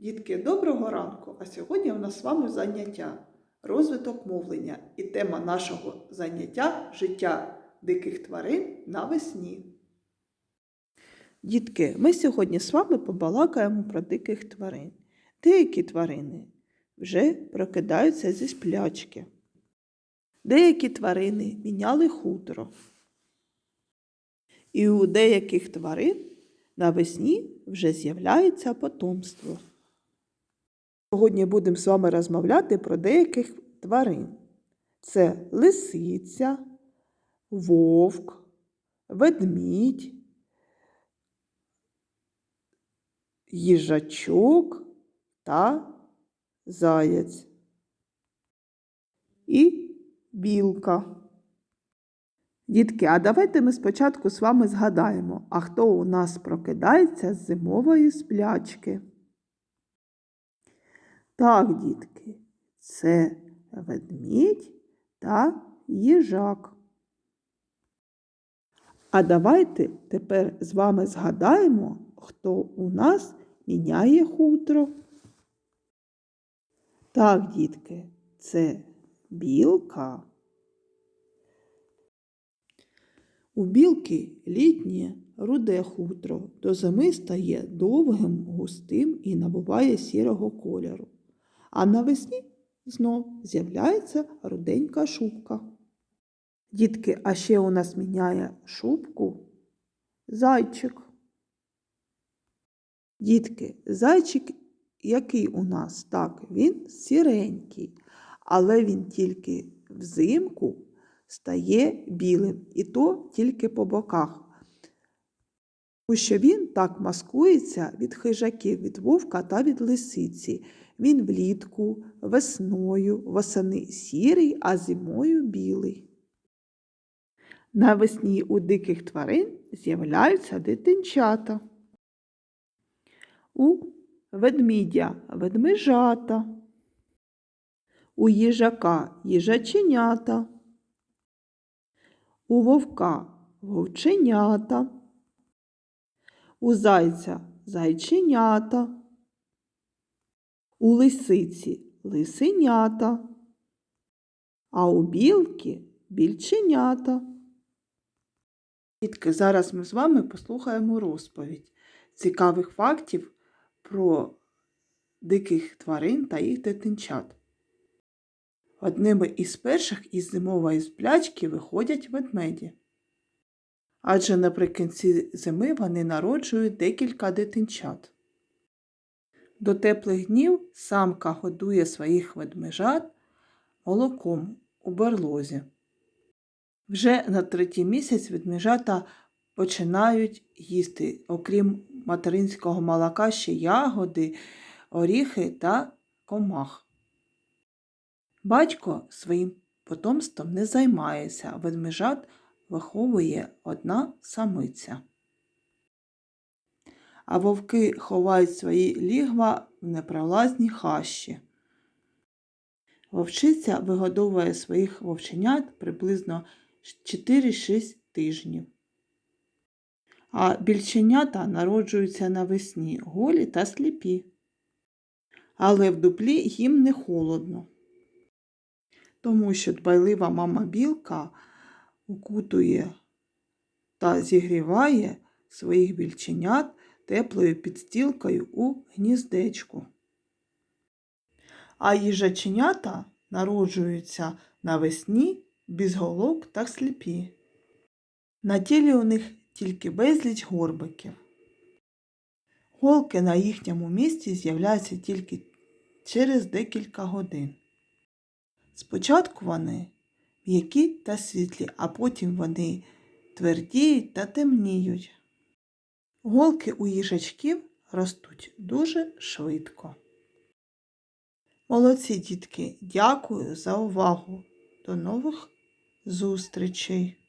Дітки, доброго ранку! А сьогодні у нас з вами заняття розвиток мовлення і тема нашого заняття життя диких тварин навесні. Дітки, ми сьогодні з вами побалакаємо про диких тварин. Деякі тварини вже прокидаються зі сплячки. Деякі тварини міняли хутро. І у деяких тварин навесні вже з'являється потомство. Сьогодні будемо з вами розмовляти про деяких тварин. Це лисиця, вовк, ведмідь, їжачок та заяць і білка. Дітки, а давайте ми спочатку з вами згадаємо, а хто у нас прокидається з зимової сплячки. Так, дітки, це ведмідь та їжак. А давайте тепер з вами згадаємо, хто у нас міняє хутро. Так, дітки, це білка. У білки літнє руде хутро до зими стає довгим, густим і набуває сірого кольору. А навесні знов з'являється руденька шубка. Дітки, а ще у нас міняє шубку зайчик. Дітки, зайчик який у нас? Так, він сіренький, але він тільки взимку стає білим, і то тільки по боках. Тому що він так маскується від хижаків, від вовка та від лисиці. Він влітку, весною, восени сірий, а зимою білий. Навесні у диких тварин з'являються дитинчата. У ведмідя ведмежата, у їжака їжаченята, у вовка вовченята, у зайця зайченята, у лисиці лисенята, а у білки більченята. Дітки, зараз ми з вами послухаємо розповідь цікавих фактів про диких тварин та їх дитинчат. Одними із перших із зимової сплячки виходять ведмеді. Адже наприкінці зими вони народжують декілька дитинчат. До теплих днів самка годує своїх ведмежат молоком у берлозі. Вже на третій місяць ведмежата починають їсти, окрім материнського молока, ще ягоди, оріхи та комах. Батько своїм потомством не займається, ведмежат виховує одна самиця. А вовки ховають свої лігва в непролазній хащі. Вовчиця вигодовує своїх вовченят приблизно 4-6 тижнів. А більченята народжуються навесні голі та сліпі. Але в дуплі їм не холодно, тому що дбайлива мама білка укутує та зігріває своїх більченят теплою підстілкою у гніздечку. А їжаченята народжуються навесні без голок та сліпі. На тілі у них тільки безліч горбиків. Голки на їхньому місці з'являються тільки через декілька годин. Спочатку вони м'які та світлі, а потім вони твердіють та темніють. Голки у їжачків ростуть дуже швидко. Молодці дітки, дякую за увагу. До нових зустрічей!